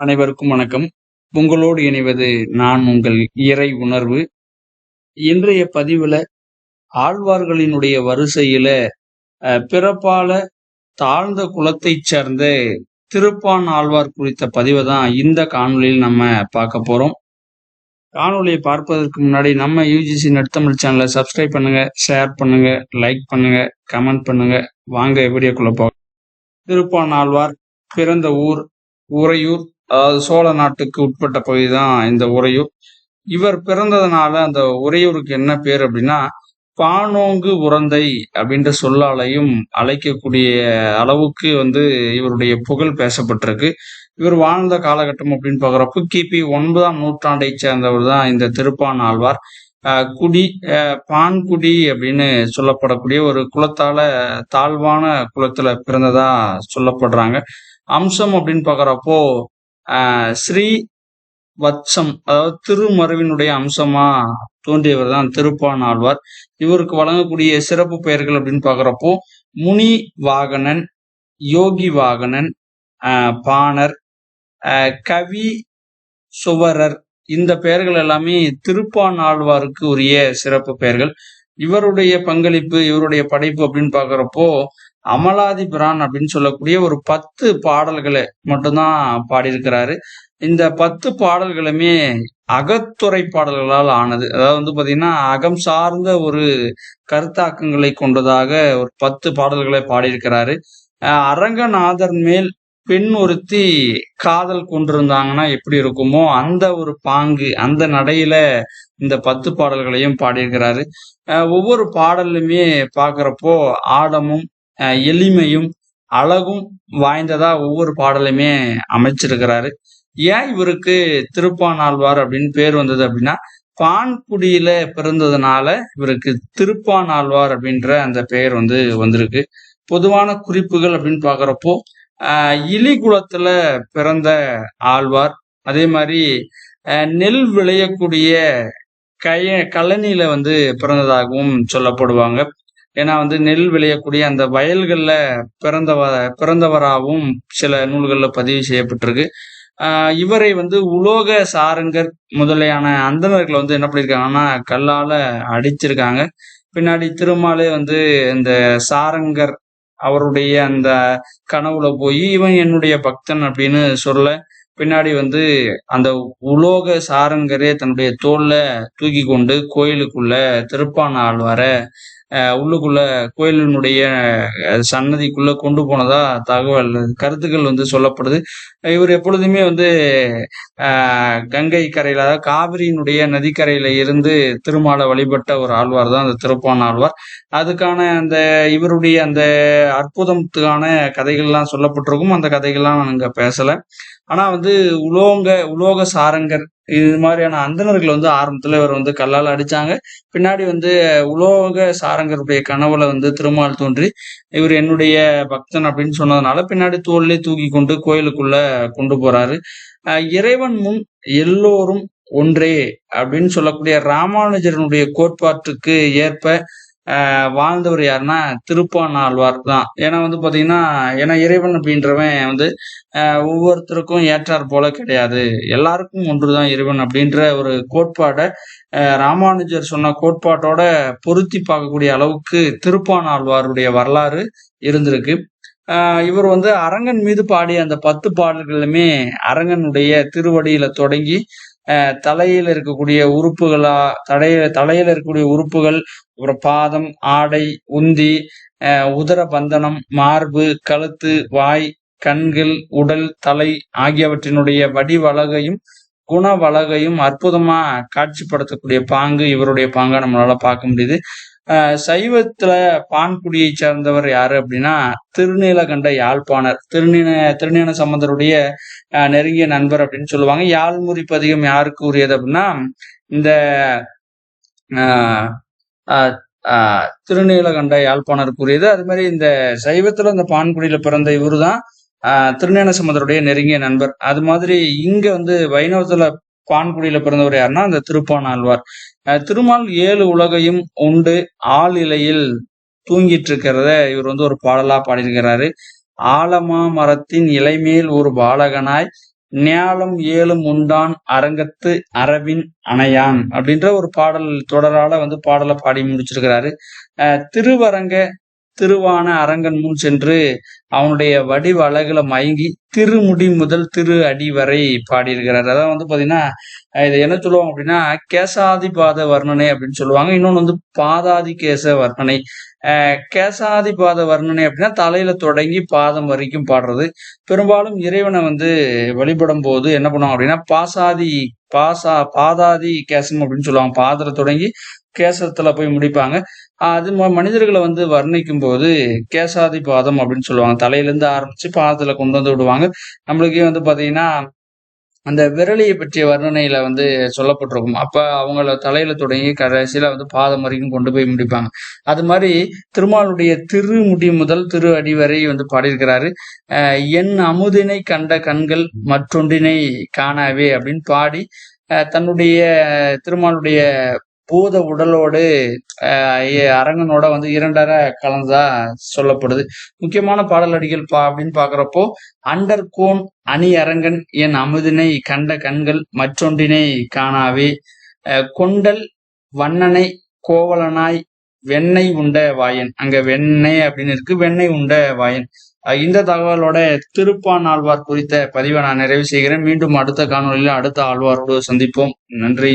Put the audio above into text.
அனைவருக்கும் வணக்கம். உங்களோடு இணைவது நான் உங்கள் இறை உணர்வு. இன்றைய பதிவுல ஆழ்வார்களினுடைய வரிசையில பிறப்பால தாழ்ந்த குலத்தைச் சேர்ந்த திருப்பான் ஆழ்வார் குறித்த பதிவை தான் இந்த காணொலியில் நம்ம பார்க்க போறோம். காணொலியை பார்ப்பதற்கு முன்னாடி நம்ம யூஜிசி நடுத்தமிழ் சேனலை சப்ஸ்கிரைப் பண்ணுங்க ஷேர் பண்ணுங்க லைக் பண்ணுங்க கமெண்ட் பண்ணுங்க. வாங்க வீடியோக்குள்ள போக திருப்பான் ஆழ்வார் பிறந்த ஊர் உறையூர் சோழ நாட்டுக்கு உட்பட்ட பகுதி தான் இந்த உறையூர். இவர் பிறந்ததுனால அந்த உறையூருக்கு என்ன பேர் அப்படின்னா பானோங்கு உறந்தை அப்படின்ற சொல்லாலையும் அழைக்கக்கூடிய அளவுக்கு வந்து இவருடைய புகழ் பேசப்பட்டிருக்கு. இவர் வாழ்ந்த காலகட்டம் அப்படின்னு பார்க்குறப்போ கிபி ஒன்பதாம் நூற்றாண்டை சேர்ந்தவர் தான் இந்த திருப்பான் ஆழ்வார். குடி பான்குடி அப்படின்னு சொல்லப்படக்கூடிய ஒரு குலத்தால தாழ்வான குலத்துல பிறந்ததா சொல்லப்படுறாங்க. அம்சம் அப்படின்னு பார்க்குறப்போ ஸ்ரீ வத்சம் அதாவது திருமருவினுடைய அம்சமா தோன்றியவர் தான் திருப்பான் ஆழ்வார். இவருக்கு வழங்கக்கூடிய சிறப்பு பெயர்கள் அப்படின்னு பார்க்குறப்போ முனி வாகனன் யோகி வாகனன் பாணர் ஆஹ் கவி சுவரர் இந்த பெயர்கள் எல்லாமே திருப்பானாழ்வாருக்கு உரிய சிறப்பு பெயர்கள். இவருடைய பங்களிப்பு இவருடைய படைப்பு அப்படின்னு பார்க்குறப்போ அமலாதி பிரான் அப்படின்னு சொல்லக்கூடிய ஒரு பத்து பாடல்களை மட்டும்தான் பாடியிருக்கிறாரு. இந்த பத்து பாடல்களுமே அகத்துறை பாடல்களால் ஆனது. அதாவது வந்து பாத்தீங்கன்னா அகம் சார்ந்த ஒரு கருத்தாக்கங்களை கொண்டதாக ஒரு பத்து பாடல்களை பாடியிருக்கிறாரு. அரங்கநாதர் மேல் பெண் ஒருத்தி காதல் கொண்டிருந்தாங்கன்னா எப்படி இருக்குமோ அந்த ஒரு பாங்கு அந்த நடையில இந்த பத்து பாடல்களையும் பாடியிருக்கிறாரு. ஒவ்வொரு பாடலுமே பார்க்குறப்போ ஆடமும் எளிமையும் அழகும் வாய்ந்ததா ஒவ்வொரு பாடலுமே அமைச்சிருக்கிறாரு. ஏன் இவருக்கு திருப்பானாழ்வார் அப்படின்னு பேர் வந்தது அப்படின்னா பான்குடியில பிறந்ததுனால இவருக்கு திருப்பானாழ்வார் அப்படின்ற அந்த பெயர் வந்து வந்திருக்கு. பொதுவான குறிப்புகள் அப்படின்னு பாக்குறப்போ ஆஹ் இலிகுலத்துல பிறந்த ஆழ்வார் அதே மாதிரி நெல் விளையக்கூடிய கய கழனியில வந்து பிறந்ததாகவும் சொல்லப்படுவாங்க. ஏன்னா வந்து நெல் விளையக்கூடிய அந்த வயல்களில் பிறந்தவ பிறந்தவராகவும் சில நூல்களில் பதிவு செய்யப்பட்டிருக்கு. இவரை வந்து உலோக சாரங்கர் முதலியான அந்தணர்கள் வந்து என்ன பண்ணியிருக்காங்கன்னா கல்லால் அடிச்சிருக்காங்க. பின்னாடி திருமாலே வந்து இந்த சாரங்கர் அவருடைய அந்த கனவுல போய் இவன் என்னுடைய பக்தன் அப்படின்னு சொல்ல பின்னாடி வந்து அந்த உலோக சாரங்கரே தன்னுடைய தோல்ல தூக்கி கொண்டு கோயிலுக்குள்ள திருப்பான ஆழ்வார உள்ளுக்குள்ள கோயிலினுடைய சன்னதிக்குள்ள கொண்டு போனதா தகவல் கருத்துக்கள் வந்து சொல்லப்படுது. இவர் எப்பொழுதுமே வந்து கங்கை கரையில அதாவது காவிரியினுடைய நதிக்கரையில இருந்து திருமாலை வழிபட்ட ஒரு ஆழ்வார் தான் அந்த திருப்பான் ஆழ்வார். அதுக்கான அந்த இவருடைய அந்த அற்புதத்துக்கான கதைகள்லாம் சொல்லப்பட்டிருக்கும். அந்த கதைகள்லாம் நான் இங்க பேசல. ஆனா வந்து உலோங்க உலோக சாரங்கர் இது மாதிரியான அந்தணர்கள் வந்து ஆரம்பத்துல இவர் வந்து கல்லால் அடிச்சாங்க. பின்னாடி வந்து உலோக சாரங்கருடைய கனவுல வந்து திருமால் தோன்றி இவர் என்னுடைய பக்தன் அப்படின்னு சொன்னதுனால பின்னாடி தோல்லே தூக்கி கொண்டு கோயிலுக்குள்ள கொண்டு போறாரு. இறைவன் முன் எல்லோரும் ஒன்றே அப்படின்னு சொல்லக்கூடிய ராமானுஜரனுடைய கோட்பாட்டுக்கு ஏற்ப வாழ்ந்தவர் யாருன்னா திருப்பான் ஆழ்வார் தான் ஏன்னா வந்து பாத்தீங்கன்னா ஏன்னா இறைவன் அப்படின்றவன் வந்து ஆஹ் ஒவ்வொருத்தருக்கும் ஏற்றார் போல கிடையாது. எல்லாருக்கும் ஒன்றுதான் இறைவன் அப்படின்ற ஒரு கோட்பாடை ராமானுஜர் சொன்ன கோட்பாட்டோட பொருத்தி பார்க்கக்கூடிய அளவுக்கு திருப்பான் ஆழ்வாருடைய வரலாறு இருந்திருக்கு. ஆஹ் இவர் வந்து அரங்கன் மீது பாடிய அந்த பத்து பாடல்களுமே அரங்கனுடைய திருவடியில தொடங்கி தலையில இருக்கக்கூடிய உறுப்புகளா தடைய தலையில இருக்கக்கூடிய உறுப்புகள் அப்புறம் பாதம் ஆடை உந்தி உதர பந்தனம் மார்பு கழுத்து வாய் கண்கள் உடல் தலை ஆகியவற்றினுடைய வடிவழகையும் குணவழகையும் அற்புதமா காட்சிப்படுத்தக்கூடிய பாங்கு இவருடைய பாங்கா நம்மளால பார்க்க முடியுது. ஆஹ் சைவத்துல பான்குடியை சேர்ந்தவர் யாரு அப்படின்னா திருநீலகண்ட யாழ்ப்பாணர். திருநீன திருநீன சம்பந்தருடைய நெருங்கிய நண்பர் அப்படின்னு சொல்லுவாங்க. யாழ்முறி பதிகம் யாருக்கு உரியது அப்படின்னா இந்த ஆஹ் ஆஹ் திருநீலகண்ட யாழ்ப்பாணருக்கு உரியது. அது மாதிரி இந்த சைவத்துல இந்த பான்குடியில பிறந்த இவரு தான் திருநேன சம்பந்தருடைய நெருங்கிய நண்பர். அது மாதிரி இங்க வந்து வைணவத்துல பான்குடியில பிறந்தவர் யாருன்னா அந்த திருப்பான் ஆழ்வார். திருமால் ஏழு உலகையும் உண்டு ஆள் இலையில் தூங்கிட்டு இருக்கிறத இவர் வந்து ஒரு பாடலா பாடியிருக்கிறாரு. ஆலமா மரத்தின் இலைமேல் ஒரு பாலகனாய் ஞாலம் ஏழும் உண்டான் அரங்கத்து அரவின் அணையான் அப்படின்ற ஒரு பாடல் தொடரால வந்து பாடலை பாடி முடிச்சிருக்கிறாரு. திருவரங்க திருவான அரங்கன் முன் சென்று அவனுடைய வடிவ அழகுல மயங்கி திருமுடி முதல் திரு அடி வரை பாடியிருக்கிறார். அதான் வந்து பாத்தீங்கன்னா இதை என்ன சொல்லுவாங்க அப்படின்னா கேசாதிபாத வர்ணனை அப்படின்னு சொல்லுவாங்க. இன்னொன்னு வந்து பாதாதி கேச வர்ணனை அஹ் கேசாதிபாத வர்ணனை அப்படின்னா தலையில தொடங்கி பாதம் வரைக்கும் பாடுறது. பெரும்பாலும் இறைவனை வந்து வழிபடும் போது என்ன பண்ணுவாங்க அப்படின்னா பாசாதி பாசா பாதாதி கேசம் அப்படின்னு சொல்லுவாங்க. பாதரை தொடங்கி கேசத்துல போய் முடிப்பாங்க. அது ம- மனிதர்களை வந்து வர்ணிக்கும் போது கேசாதி பாதம் அப்படின்னு சொல்லுவாங்க. தலையிலேருந்து ஆரம்பிச்சு பாதத்துல கொண்டு வந்து விடுவாங்க. நம்மளுக்கே வந்து பாத்தீங்கன்னா அந்த விரலியை பற்றிய வர்ணனையில வந்து சொல்லப்பட்டிருக்கும். அப்ப அவங்கள தலையில தொடங்கி கடைசியில வந்து பாதம் வரைக்கும் கொண்டு போய் முடிப்பாங்க. அது மாதிரி திருமாலுடைய திருமுடி முதல் திரு அடி வரை வந்து பாடியிருக்கிறாரு. என் அமுதினை கண்ட கண்கள் மற்றொன்றினை காணாவே அப்படின்னு பாடி தன்னுடைய திருமாலுடைய பூத உடலோடு அரங்கனோட வந்து இரண்டரை கலந்ததா சொல்லப்படுது. முக்கியமான பாடலடிகள் பா அப்படின்னு பாக்குறப்போ அண்டர் கோன் அணி அரங்கன் என் அமுதினை கண்ட கண்கள் மற்றொன்றினை காணாவே. அஹ் கொண்டல் வண்ணனை கோவலனாய் வெண்ணெய் உண்ட வாயன். அங்க வெண்ணெய் அப்படின்னு இருக்கு வெண்ணெய் உண்ட வாயன். இந்த தகவலோட திருப்பான் ஆழ்வார் குறித்த பதிவை நான் நிறைவு செய்கிறேன். மீண்டும் அடுத்த காணொலியில் அடுத்த ஆழ்வாரோடு சந்திப்போம். நன்றி.